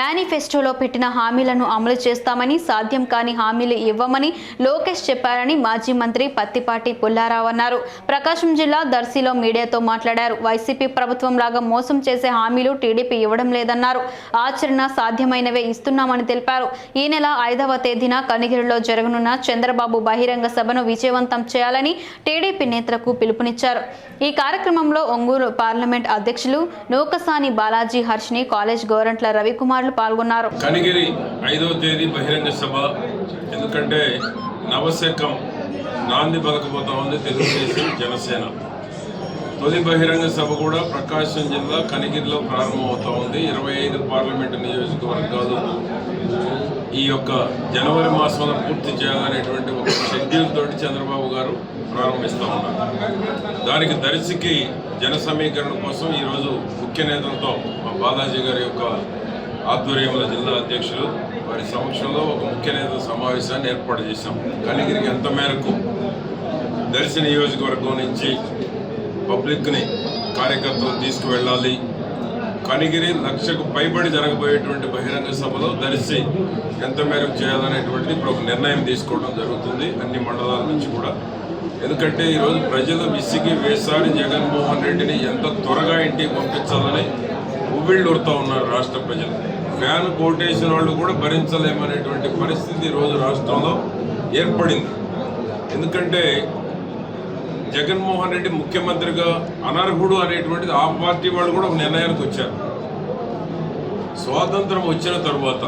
మేనిఫెస్టోలో పెట్టిన హామీలను అమలు చేస్తామని సాధ్యం కాని హామీలు ఇవ్వమని లోకేష్ చెప్పారని మాజీ మంత్రి పత్తిపాటి పుల్లారావు అన్నారు. ప్రకాశం జిల్లా దర్శిలో మీడియాతో మాట్లాడారు. వైసీపీ ప్రభుత్వం లాగా మోసం చేసే హామీలు టీడీపీ ఇవ్వడం లేదన్నారు. ఆచరణ సాధ్యమైనవే ఇస్తున్నామని తెలిపారు. ఈ నెల ఐదవ తేదీన కనిగిరిలో జరగనున్న చంద్రబాబు బహిరంగ సభను విజయవంతం చేయాలని టీడీపీ నేతలకు పిలుపునిచ్చారు. ఈ కార్యక్రమంలో ఒంగూరు పార్లమెంట్ అధ్యక్షులు నూకసాని బాలాజీ హర్షిని కాలేజ్ గోరంట్ల రవికుమార్లు పాల్గొన్నారు. కనిగిరి ఐదో తేదీ బహిరంగ సభ. ఎందుకంటే నవశకం నాంది పలకపోతా ఉంది తెలుగుదేశం జనసేన. తొలి బహిరంగ సభ కూడా ప్రకాశం జిల్లా కనిగిరిలో ప్రారంభమవుతా ఉంది. ఇరవై ఐదు పార్లమెంటు నియోజకవర్గాలు ఈ యొక్క జనవరి మాసంలో పూర్తి చేయాలనేటువంటి ఒక షెడ్యూల్ తోటి చంద్రబాబు గారు ప్రారంభిస్తూ ఉన్నారు. దానికి దర్శికి జన సమీకరణ కోసం ఈరోజు ముఖ్య నేతలతో మా బాలాజీ గారి యొక్క ఆధ్వర్యంలో జిల్లా అధ్యక్షులు వారి సమక్షంలో ఒక ముఖ్య నేతల సమావేశాన్ని ఏర్పాటు చేశాం. కనిగిరికి ఎంత మేరకు దర్శి నియోజకవర్గం నుంచి పబ్లిక్ని కార్యకర్తలు తీసుకువెళ్ళాలి. కనిగిరి లక్షకు పైబడి జరగబోయేటువంటి బహిరంగ సభలో దర్శి ఎంత మేరకు చేయాలనేటువంటిది ఇప్పుడు ఒక నిర్ణయం తీసుకోవడం జరుగుతుంది అన్ని మండలాల నుంచి కూడా. ఎందుకంటే ఈరోజు ప్రజలు విసిగి వేసారి జగన్మోహన్ రెడ్డిని ఎంత త్వరగా ఇంటికి పంపించాలని ఉవ్విళ్ళూరుతూ ఉన్నారు రాష్ట్ర ప్రజలు. ఫ్యాన్ కోటేసిన వాళ్ళు కూడా భరించలేమనేటువంటి పరిస్థితి ఈరోజు రాష్ట్రంలో ఏర్పడింది. ఎందుకంటే జగన్మోహన్ రెడ్డి ముఖ్యమంత్రిగా అనర్హుడు అనేటువంటిది ఆ పార్టీ వాళ్ళు కూడా ఒక నిర్ణయానికి వచ్చారు. స్వాతంత్రం వచ్చిన తరువాత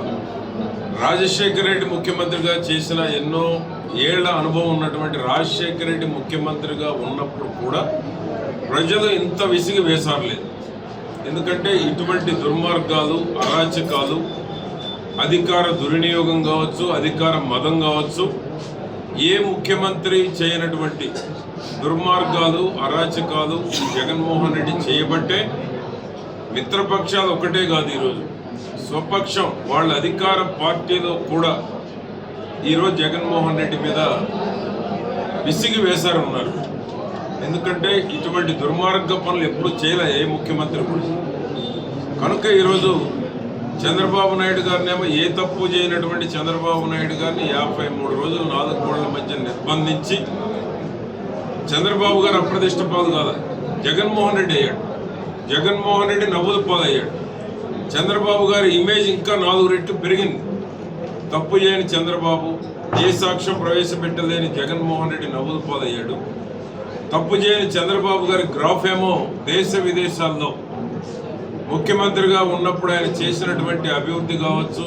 రాజశేఖర రెడ్డి ముఖ్యమంత్రిగా చేసిన ఎన్నో ఏళ్ళ అనుభవం ఉన్నటువంటి రాజశేఖర రెడ్డి ముఖ్యమంత్రిగా ఉన్నప్పుడు కూడా ప్రజలు ఇంత విసిగి వేసారలేదు ఎందుకంటే ఇటువంటి దుర్మార్గాలు అరాచకాలు అధికార దుర్వినియోగం కావచ్చు అధికార మదం కావచ్చు ఏ ముఖ్యమంత్రి చేయనటువంటి దుర్మార్గాలు అరాచకాలు ఈ జగన్మోహన్ రెడ్డి చేయబట్టే మిత్రపక్షాలు ఒకటే కాదు ఈరోజు. స్వపక్షం వాళ్ళ అధికార పార్టీలో కూడా ఈరోజు జగన్మోహన్ రెడ్డి మీద విసిగి వేశారన్నారు. ఎందుకంటే ఇటువంటి దుర్మార్గ పనులు ఎప్పుడు చేయలే ఏ ముఖ్యమంత్రి కూడా. కనుక ఈరోజు చంద్రబాబు నాయుడు గారినేమో ఏ తప్పు చేయనటువంటి చంద్రబాబు నాయుడు గారిని యాభై మూడు రోజులు నాలుగు కోళ్ళ మధ్య నిర్బంధించి చంద్రబాబు గారు అప్రదిష్ట పాలు జగన్మోహన్ రెడ్డి అయ్యాడు. జగన్మోహన్ రెడ్డి నవ్వుల పాలు అయ్యాడు చంద్రబాబు గారి ఇమేజ్ ఇంకా నాలుగు రెట్లు పెరిగింది. తప్పు చేయని చంద్రబాబు ఏ సాక్ష్యం ప్రవేశపెట్టలేని జగన్మోహన్ రెడ్డి నవ్వుల పాలు తప్పు చేయని చంద్రబాబు గారి గ్రాఫ్ ఏమో దేశ విదేశాల్లో. ముఖ్యమంత్రిగా ఉన్నప్పుడు ఆయన చేసినటువంటి అభివృద్ధి కావచ్చు